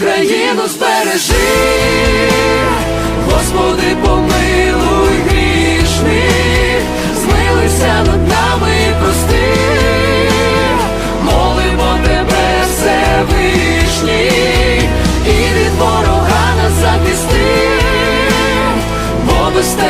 Україну збережи, Господи, помилуй грішний, змилися над нами прости, молимо тебе, все вишні, і від ворога нас захисти, бо без тебе